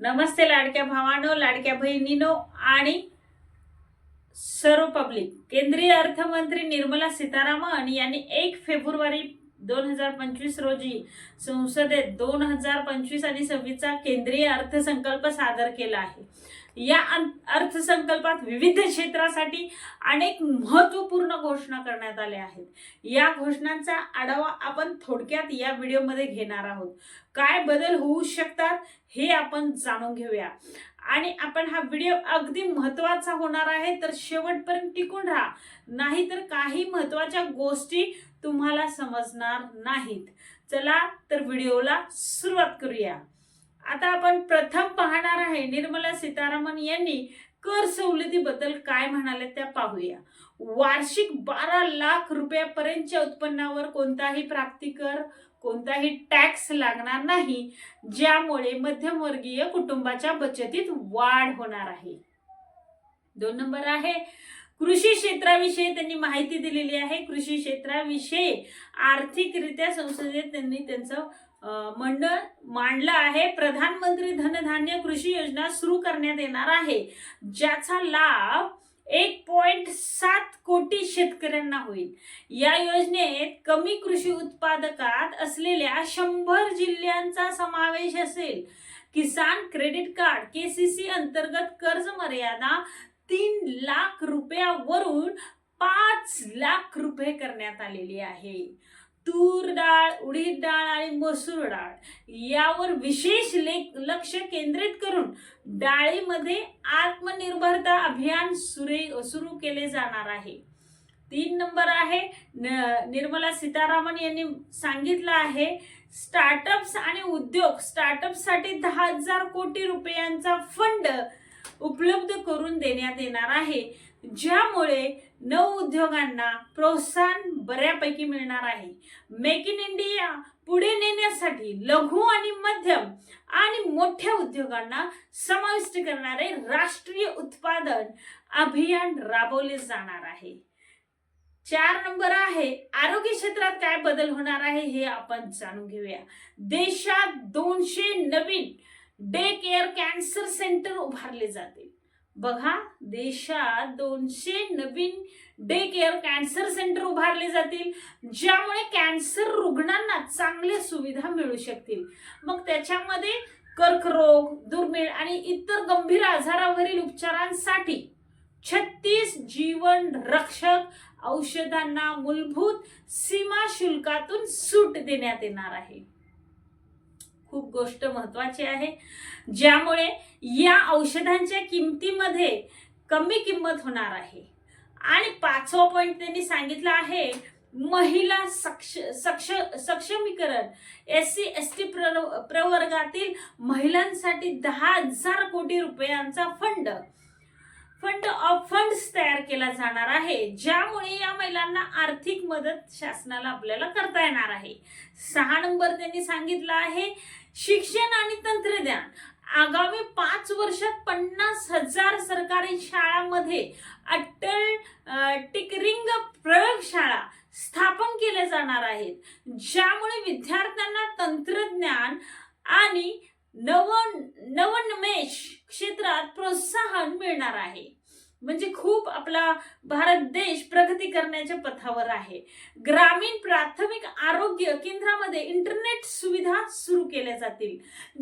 नमस्ते लाडक्या भावानो लाडक्या बहिणीनो आणि सर्व पब्लिक. केंद्रीय अर्थमंत्री निर्मला सीतारामन यांनी एक फेब्रुवारी दोन हजार पंचवीस रोजी संसदेत दोन हजार पंचवीस आणि सव्वीसचा केंद्रीय अर्थसंकल्प सादर केला आहे. या अर्थसंकल्पात विविध क्षेत्रासाठी अनेक महत्त्वपूर्ण घोषणा करण्यात आल्या आहेत. या घोषणांचा आढावा आपण थोडक्यात या व्हिडिओमध्ये घेणार आहोत. काय बदल होऊ शकतात हे आपण जाणून घेऊया. आणि आपण हा व्हिडिओ अगदी महत्त्वाचा होणार आहे तर शेवटपर्यंत टिकून राहा. नाहीतर काही महत्त्वाच्या गोष्टी तुम्हाला समजणार नाहीत. चला तर व्हिडिओला सुरुवात करूया. आता आपण प्रथम पाहणार आहे निर्मला सीतारामन यांनी कर सवलतीबद्दल काय म्हणाले त्या पाहूया. वार्षिक बारा लाख रुपयापर्यंतच्या उत्पन्नावर कोणताही प्राप्तिकर कोणताही टॅक्स लागणार नाही ज्यामुळे मध्यमवर्गीय कुटुंबाच्या बचतीत वाढ होणार आहे. दोन नंबर आहे. कृषी क्षेत्राविषयी त्यांनी माहिती दिलेली आहे. कृषी क्षेत्राविषयी आर्थिकरित्या संसदेत त्यांनी त्यांचं मंडळ मांडलं आहे प्रधानमंत्री धनधान्य कृषी योजना सुरू करण्यात येणार आहे ज्याचा लाभ एक पॉइंट सात कोटी शेतकऱ्यांना होईल. या योजनेत कमी कृषी उत्पादकात असलेल्या शंभर जिल्ह्यांचा समावेश असेल. किसान क्रेडिट कार्ड केसीसी अंतर्गत कर्ज मर्यादा तीन लाख रुपयावरून पाच लाख रुपये करण्यात आलेली आहे. तूर डाळ उडीद डाळ आणि मसूर डाळ यावर विशेष लेख लक्ष केंद्रित करून डाळीमध्ये आत्मनिर्भरता अभियान सुरे सुरू केले जाणार आहे. तीन नंबर आहे न- निर्मला सीतारामन यांनी सांगितलं आहे स्टार्टअप्स आणि उद्योग स्टार्टअपसाठी दहा हजार कोटी रुपयांचा फंड उपलब्ध करून देण्यात येणार आहे. ज्यामुळे नवउद्योगांना प्रोत्साहन बऱ्यापैकी मिळणार आहे. मेक इन इंडिया पुढे नेण्यासाठी लघु आणि मध्यम आणि मोठ्या उद्योगांना समाविष्ट करणारे राष्ट्रीय उत्पादन अभियान राबवले जाणार आहे. चार नंबर आहे आरोग्य क्षेत्रात काय बदल होणार आहे हे आपण जाणून घेऊया. देशात दोनशे नवीन डे केअर कॅन्सर सेंटर उभारले जातील. बघा देशात दोनशे नवीन डे केअर कॅन्सर सेंटर उभारले जातील ज्यामुळे कॅन्सर रुग्णांना चांगल्या सुविधा मिळू शकतील. मग त्याच्यामध्ये कर्करोग दुर्मिळ आणि इतर गंभीर आजारावरील उपचारांसाठी छत्तीस जीवन रक्षक औषधांना मूलभूत सीमा शुल्कातून सूट देण्यात येणार आहे. खूप गोष्ट महत्वाची आहे. ज्यामुळे या औषधांच्या किमतीमध्ये कमी किंमत होणार आहे. आणि पाचवा पॉईंट त्यांनी सांगितलं आहे महिला सक्ष सक्ष सक्षमीकरण. एस सी एस टी प्र प्रवर्गातील महिलांसाठी दहा हजार कोटी रुपयांचा फंड. फंड ऑफ फंड्स तयार केला जाणार आहे ज्यामुळे या महिलांना आर्थिक मदत शासनाला आपल्याला करता येणार आहे. सहा नंबर त्यांनी सांगितलं आहे शिक्षण आणि तंत्रज्ञान. आगामी पाच वर्षात पन्नास हजार सरकारी शाळांमध्ये अटल टिकरिंग प्रयोगशाळा स्थापन केल्या जाणार आहेत. ज्यामुळे विद्यार्थ्यांना तंत्रज्ञान आणि नव नवोन्मेष क्षेत्रात प्रोत्साहन मिळणार आहे. म्हणजे खूप आपला भारत देश प्रगती करण्याच्या पथावर आहे. ग्रामीण प्राथमिक आरोग्य केंद्रामध्ये इंटरनेट सुविधा सुरू केल्या जातील.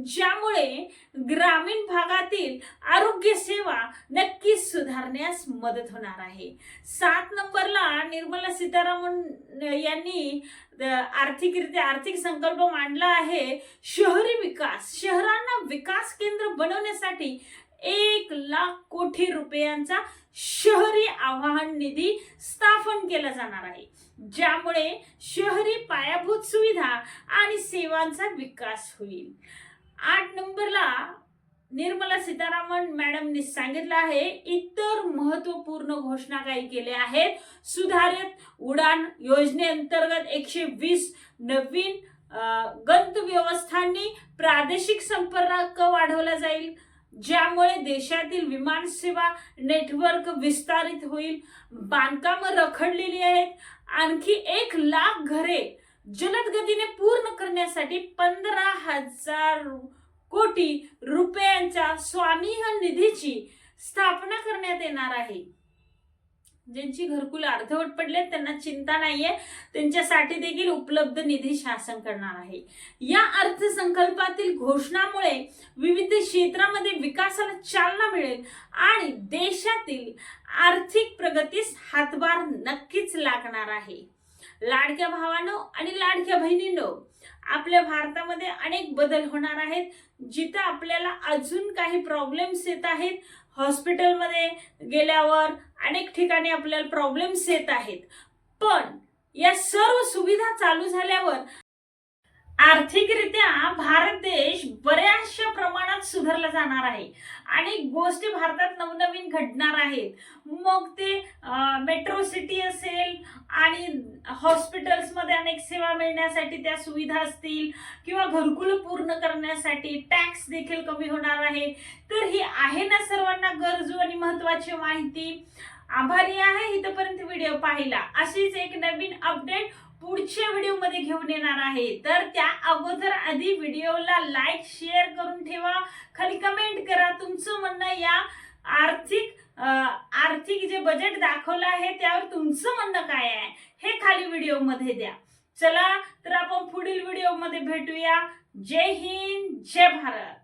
ज्यामुळे ग्रामीण भागातील आरोग्य सेवा नक्कीच सुधारण्यास मदत होणार आहे. सात नंबरला निर्मला सीतारामन यांनी आर्थिकरित्या आर्थिक संकल्प मांडला आहे. शहरी विकास शहरांना विकास केंद्र बनवण्यासाठी एक लाख कोटी रुपयांचा शहरी आवाहन निधी स्थापन केला जाणार आहे. ज्यामुळे शहरी पायाभूत सुविधा आणि सेवांचा विकास होईल. आठ नंबरला निर्मला सीतारामन मॅडमनी सांगितलं आहे इतर महत्त्वपूर्ण घोषणा काही केल्या आहेत. सुधारित उडान योजनेअंतर्गत एकशे वीस नवीन गंतव्यवस्थांनी प्रादेशिक संपर्क वाढवला जाईल. ज्यामुळे देशातील विमान सेवा नेटवर्क विस्तारित होईल. बांधकामं रखडलेली आहेत. आणखी एक लाख घरे जलद गतीने पूर्ण करण्यासाठी पंधरा हजार कोटी रुपयांच्या स्वामीह स्वामी निधीची स्थापना करण्यात येणार आहे. ज्यांची घरकुल अर्धवट पडले त्यांना चिंता नाहीये. त्यांच्यासाठी देखील उपलब्ध निधी शासन करणार आहे. या अर्थसंकल्पातील घोषणामुळे विविध क्षेत्रामध्ये विकासाला चालना मिळेल आणि देशातील आर्थिक प्रगतीस हातभार नक्कीच लागणार आहे. लाडक्या भावानो आणि लाडक्या बहिणींनो आपल्या भारतामध्ये अनेक बदल होणार आहेत. जिथं आपल्याला अजून काही प्रॉब्लेम्स येत आहेत. हॉस्पिटलमध्ये गेल्यावर अनेक ठिकाणी आपल्याला प्रॉब्लेम्स येत आहेत. पण या सर्व सुविधा चालू झाल्यावर आर्थिक भारत देश बऱ्याचशा प्रमाणात सुधारला जाणार आहे. अनेक गोष्टी भारतात नवनवीन घडणार आहेत. मग ते मेट्रो सिटी असेल आणि हॉस्पिटल्समध्ये अनेक सेवा मिळण्यासाठी त्या सुविधा असतील किंवा घरकुल पूर्ण करण्यासाठी टॅक्स देखील कमी होणार आहे. तर ही आहे ना सर्वांना गरजू आणि महत्वाची माहिती. आभारी आहे इथपर्यंत व्हिडिओ पाहिला. अशीच एक नवीन अपडेट पुढच्या व्हिडिओमध्ये घेऊन येणार आहे. तर त्या अगोदर आधी व्हिडिओला लाईक शेअर करून ठेवा. खाली कमेंट करा तुमचं म्हणणं या आर्थिक आर्थिक जे बजेट दाखवलं आहे त्यावर तुमचं म्हणणं काय आहे हे खाली व्हिडिओमध्ये द्या. चला तर आपण पुढील व्हिडिओमध्ये भेटूया. जय हिंद जय भारत.